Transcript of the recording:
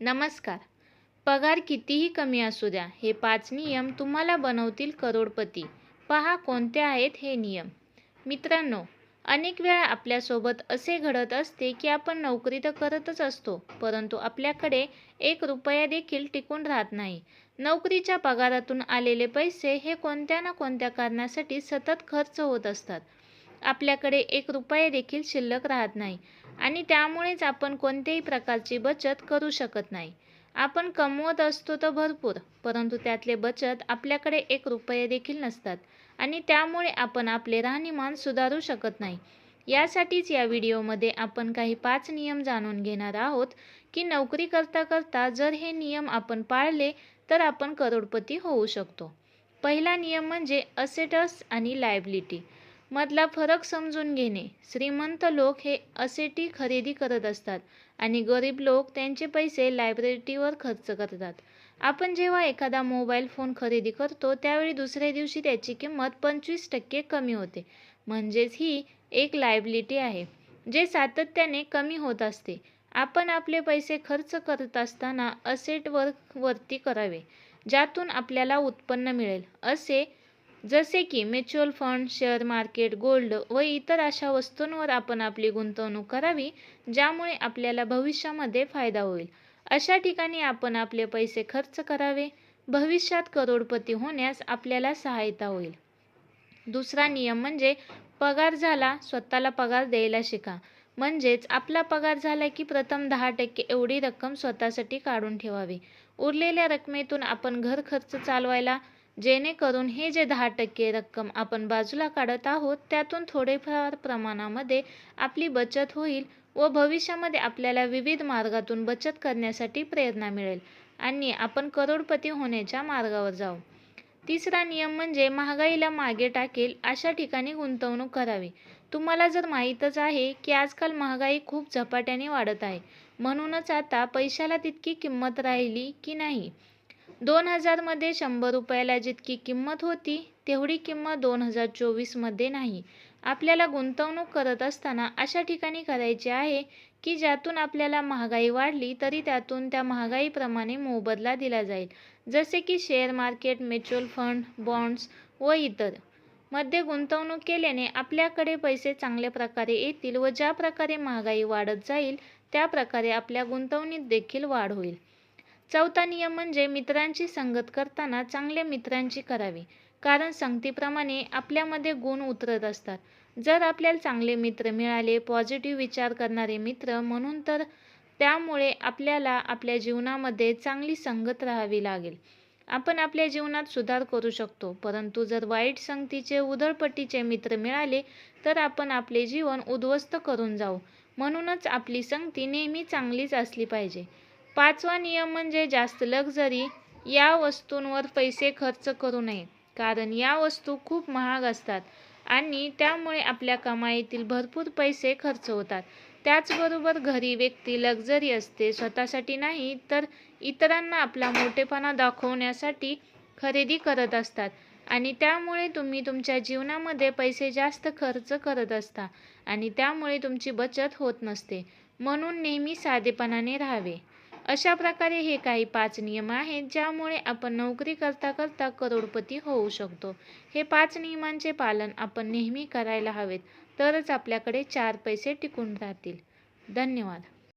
नमस्कार. पगार कितीही कमी असू द्या हे पाच नियम तुम्हाला बनवतील करोडपती. पहा कोणते आहेत हे नियम. मित्रांनो अनेक वेळा आपल्यासोबत असे घडत असते की आपण नोकरी तर करतच असतो परंतु आपल्याकडे एक रुपया देखील टिकून राहत नाही. नोकरीच्या पगारातून आलेले पैसे हे कोणत्या ना कोणत्या कारणासाठी सतत खर्च होत असतात. आपल्याकडे एक रुपया देखील शिल्लक राहत नाही. आणि त्यामुळेच आपण कोणत्याही प्रकारची बचत करू शकत नाही. आपण कमवत असतो तर भरपूर परंतु त्यातले बचत आपल्याकडे एक रुपये देखील नसतात आणि त्यामुळे आपण आपले राहणीमान सुधारू शकत नाही. यासाठीच या व्हिडिओमध्ये आपण काही पाच नियम जाणून घेणार आहोत की नोकरी करता करता जर हे नियम आपण पाळले तर आपण करोडपती होऊ शकतो. पहिला नियम म्हणजे असेटस आणि लायबिलिटी मधला फरक समजून घेणे. श्रीमंत लोक हे असेटी खरेदी करत असतात आणि गरीब लोक त्यांचे पैसे लायब्ररीवर खर्च करतात. आपण जेव्हा एखादा मोबाईल फोन खरेदी करतो त्यावेळी दुसऱ्या दिवशी त्याची किंमत पंचवीस टक्के कमी होते. म्हणजेच ही एक लायबिलिटी आहे जे सातत्याने कमी होत असते. आपण आपले पैसे खर्च करत असताना असेटवर वरती करावे ज्यातून आपल्याला उत्पन्न मिळेल असे जसे की mutual fund share market gold व इतर अशा वस्तूंवर आपण आपली गुंतवणूक करावी ज्यामुळे आपल्याला भविष्यामध्ये फायदा होईल. अशा ठिकाणी आपण आपले पैसे खर्च करावे. भविष्यात करोडपती होण्यास आपल्याला सहायता होईल. दुसरा नियम म्हणजे पगार झाला स्वतःला पगार द्यायला शिका. म्हणजेच आपला पगार झाला की प्रथम दहा टक्के एवढी रक्कम स्वतःसाठी काढून ठेवावी. उरलेल्या रकमेतून आपण घर खर्च चालवायला जेणेकरून हे जे दहा टक्के रक्कम आपण बाजूला काढत आहोत त्यातून थोडेफार प्रमाणामध्ये आपली बचत होईल व भविष्यामध्ये आपल्याला विविध मार्गातून बचत करण्यासाठी प्रेरणा मिळेल आणि आपण करोडपती होण्याच्या मार्गावर जाऊ. तिसरा नियम म्हणजे महागाईला मागे टाकेल अशा ठिकाणी गुंतवणूक करावी. तुम्हाला जर माहीतच आहे की आजकाल महागाई खूप झपाट्याने वाढत आहे म्हणूनच आता पैशाला तितकी किंमत राहिली की नाही? दोन हजारमध्ये शंभर रुपयाला जितकी किंमत होती तेवढी किंमत दोन हजार चोवीसमध्ये नाही. आपल्याला गुंतवणूक करत असताना अशा ठिकाणी करायची आहे की ज्यातून आपल्याला महागाई वाढली तरी त्यातून त्या महागाईप्रमाणे मोबदला दिला जाईल. जसे की share market mutual fund bonds व इतर. मध्ये गुंतवणूक केल्याने आपल्याकडे पैसे चांगल्या प्रकारे येतील व ज्या प्रकारे महागाई वाढत जाईल त्या प्रकारे आपल्या गुंतवणुकीत देखील वाढ होईल. चौथा नियम म्हणजे मित्रांची संगत करताना चांगल्या मित्रांची करावी. कारण संगतीप्रमाणे आपल्यामध्ये गुण उतरत असतात. जर आपल्याला चांगले मित्र मिळाले पॉझिटिव्ह विचार करणारे मित्र म्हणून तर त्यामुळे आपल्याला आपल्या जीवनामध्ये चांगली संगत राहावी लागेल. आपण आपल्या जीवनात सुधार करू शकतो. परंतु जर वाईट संगतीचे उधळपट्टीचे मित्र मिळाले तर आपण आपले जीवन उद्ध्वस्त करून जाऊ. म्हणूनच आपली संगती नेहमी चांगलीच असली पाहिजे. पाचवा नियम म्हणजे जास्त लक्झरी या वस्तूंवर पैसे खर्च करू नये कारण या वस्तू खूप महाग असतात आणि त्यामुळे आपल्या कमाईतील भरपूर पैसे खर्च होतात. त्याचबरोबर घरी व्यक्ती लक्झरी असते स्वतःसाठी नाही तर इतरांना आपला मोठेपणा दाखवण्यासाठी खरेदी करत असतात आणि त्यामुळे तुम्ही तुमच्या जीवनामध्ये पैसे जास्त खर्च करत असता आणि त्यामुळे तुमची बचत होत नसते. म्हणून नेहमी साधेपणाने राहावे. अशा प्रकारे हे काही पाच नियम आहेत ज्यामुळे आपण नोकरी करता करता करोडपती होऊ शकतो. हे पाच नियमांचे पालन आपण नेहमी करायला हवेत तरच आपल्याकडे चार पैसे टिकून राहतील. धन्यवाद.